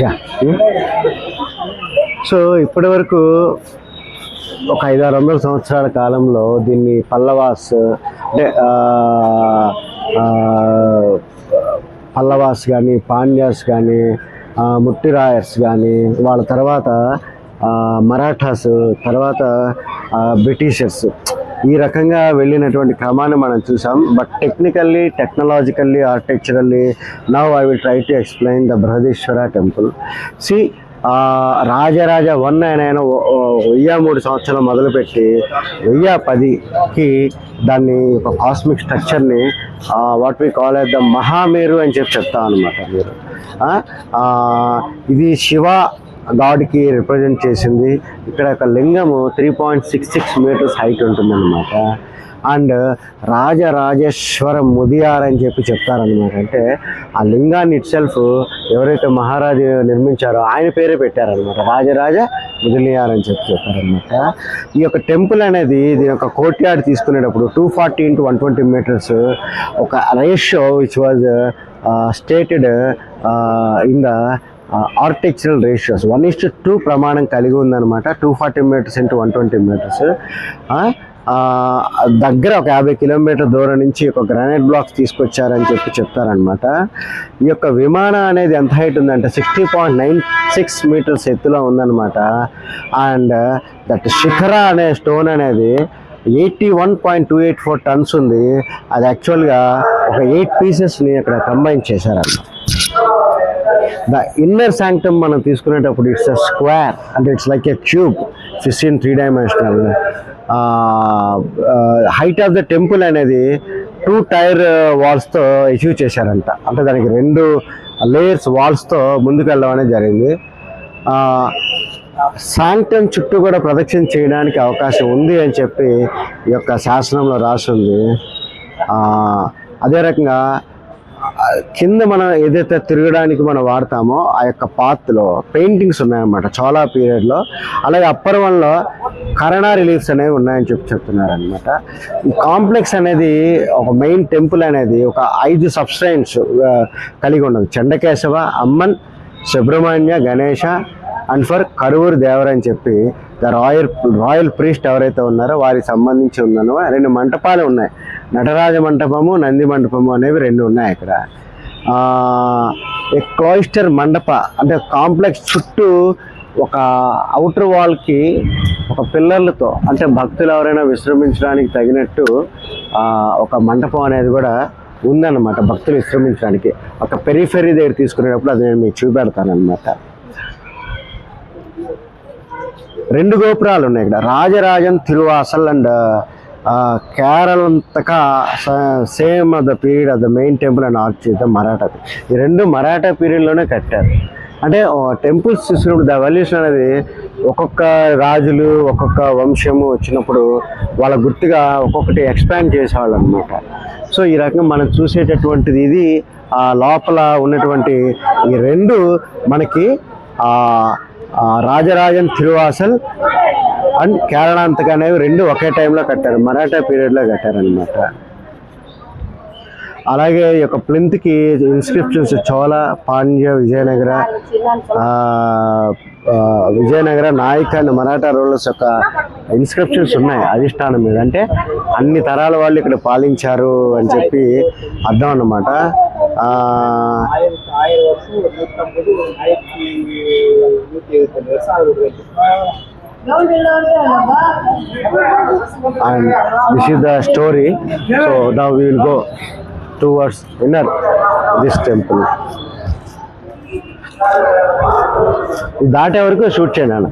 Yeah so ఇప్పటి వరకు ఒక ఐదారు వందల సంవత్సరాల కాలంలో దీన్ని పల్లవాస్ అంటే పల్లవాస్ కానీ పాండ్యాస్ కానీ ముట్టిరాయర్స్ కానీ వాళ్ళ తర్వాత మరాఠాస్ తర్వాత బ్రిటిషర్స్ ఈ రకంగా వెళ్ళినటువంటి క్రమాన్ని మనం చూసాం. But technically technologically architecturally now I will try to explain the Brihadeeswara temple see Rajaraja one ఆయన ఆయన వెయ్యి మూడు సంవత్సరాలు మొదలుపెట్టి వెయ్యి పదికి దాన్ని ఒక cosmic స్ట్రక్చర్ని what we call the Mahameru అని చెప్పి చెప్తాం అనమాట మీరు. ఇది శివ గాడ్కి రిప్రజెంట్ చేసింది. ఇక్కడ ఒక లింగము three point six six meters height ఉంటుందన్నమాట. అండ్ రాజరాజేశ్వర ముదియార్ అని చెప్పి చెప్తారనమాట అంటే ఆ లింగాన్ని ఇట్ సెల్ఫ్ ఎవరైతే మహారాజు నిర్మించారో ఆయన పేరే పెట్టారనమాట రాజరాజ ముదిలియార్ అని చెప్పి చెప్పారనమాట ఈ యొక్క టెంపుల్ అనేది దీని యొక్క కోర్ట్యార్డ్ తీసుకునేటప్పుడు two forty into one twenty meters ఒక ratio which was stated in the architectural ratios one is two ప్రమాణం కలిగి ఉందన్నమాట. Two forty meters into one twenty meters దగ్గర ఒక యాభై కిలోమీటర్ దూరం నుంచి ఒక గ్రానైట్ బ్లాక్స్ తీసుకొచ్చారని చెప్పి చెప్తారనమాట ఈ యొక్క విమానం అనేది ఎంత హైట్ ఉందంటే sixty point nine six meters ఎత్తులో ఉందన్నమాట. అండ్ దట్ uh, శిఖర అనే స్టోన్ అనేది eighty one point two eight four tons ఉంది. అది యాక్చువల్గా ఒక ఎయిట్ పీసెస్ని అక్కడ కంబైన్ చేశారన్నమాట. ద ఇన్నర్ శాంక్టమ్ మనం తీసుకునేటప్పుడు ఇట్స్ అ స్క్వేర్ అంటే it's like a cube fifteen three dimensional height of the temple అనేది టూ టైర్ వాల్స్తో అచీవ్ చేశారంట. అంటే దానికి రెండు లేయర్స్ వాల్స్తో ముందుకు వెళ్ళడం అనేది జరిగింది. శాంక్టమ్ చుట్టూ కూడా ప్రదక్షిణ చేయడానికి అవకాశం ఉంది అని చెప్పి ఈ యొక్క శాసనంలో రాసి ఉంది అదే రకంగా కింద మనం ఏదైతే తిరగడానికి మనం వాడతామో ఆ యొక్క పాత్లో పెయింటింగ్స్ ఉన్నాయన్నమాట. చాలా పీరియడ్లో. అలాగే అప్పర్ వన్లో కరోనా రిలీఫ్స్ అనేవి ఉన్నాయని చెప్పి చెప్తున్నారనమాట ఈ కాంప్లెక్స్ అనేది ఒక మెయిన్ టెంపుల్ అనేది ఒక ఐదు సబ్స్టైన్స్ కలిగి ఉన్నది. చండకేశవ అమ్మన్ సుబ్రహ్మణ్య గణేష అండ్ ఫర్ కరువూరు దేవర్ అని చెప్పి ద రాయల్ రాయల్ ప్రీస్ట్ ఎవరైతే ఉన్నారో వారికి సంబంధించి ఉందనో రెండు మంటపాలు ఉన్నాయి. నటరాజ మంటపము నంది మంటపము అనేవి రెండు ఉన్నాయి ఇక్కడ. ఈ క్లాయిస్టర్ మండప అంటే కాంప్లెక్స్ చుట్టూ ఒక అవుటర్ వాల్కి ఒక పిల్లర్లతో అంటే భక్తులు ఎవరైనా విశ్రమించడానికి తగినట్టు ఒక మంటపం అనేది కూడా ఉందన్నమాట భక్తులు విశ్రమించడానికి. ఒక పెరిఫెరీ దగ్గర తీసుకునేటప్పుడు అది నేను మీకు చూపెడతానమాట రెండు గోపురాలు ఉన్నాయి ఇక్కడ. Rajarajan Tiruvasal and Keralantaka same the period of the main temple and arch the Maratha ఈ రెండు మరాఠా పీరియడ్లోనే కట్టారు. అంటే టెంపుల్స్ చూసినప్పుడు ద ఎవల్యూషన్ అనేది ఒక్కొక్క రాజులు ఒక్కొక్క వంశము వచ్చినప్పుడు వాళ్ళ గుర్తుగా ఒక్కొక్కటి ఎక్స్పాండ్ చేసేవాళ్ళు అనమాట సో ఈ రకంగా మనం చూసేటటువంటిది ఇది. ఆ లోపల ఉన్నటువంటి ఈ రెండు మనకి రాజరాజన్ తిరువాసల్ అండ్ కేరళాంతక అనేవి రెండు ఒకే టైంలో కట్టారు. మరాఠా పీరియడ్లో కట్టారనమాట అలాగే ఈ యొక్క ప్లింత్కి inscriptions Chola Pandya Vijayanagara Vijayanagara Nayak and Maratha rulers యొక్క ఇన్స్క్రిప్షన్స్ ఉన్నాయి అధిష్టానం మీద. అంటే అన్ని తరాల వాళ్ళు ఇక్కడ పాలించారు అని చెప్పి అర్థం అన్నమాట. And this is the story. So now we will go towards inner this temple. దాటే వరకు షూట్ చేయండి అన్న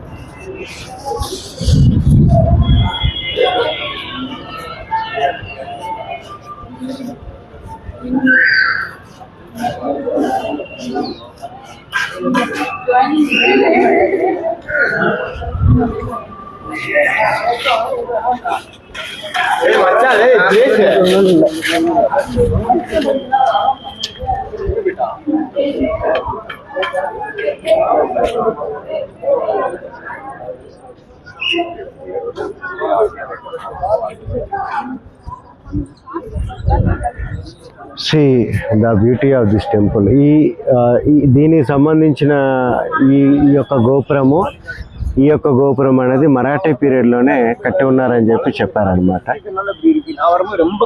Thank you. See the beauty of this temple ఈ దీనికి సంబంధించిన ఈ యొక్క గోపురము ఈ యొక్క గోపురం అనేది మరాఠీ పీరియడ్లోనే కట్టి ఉన్నారని చెప్పి చెప్పారనమాట நல்ல இப்படி இருக்கு நான் வரும்போது ரொம்ப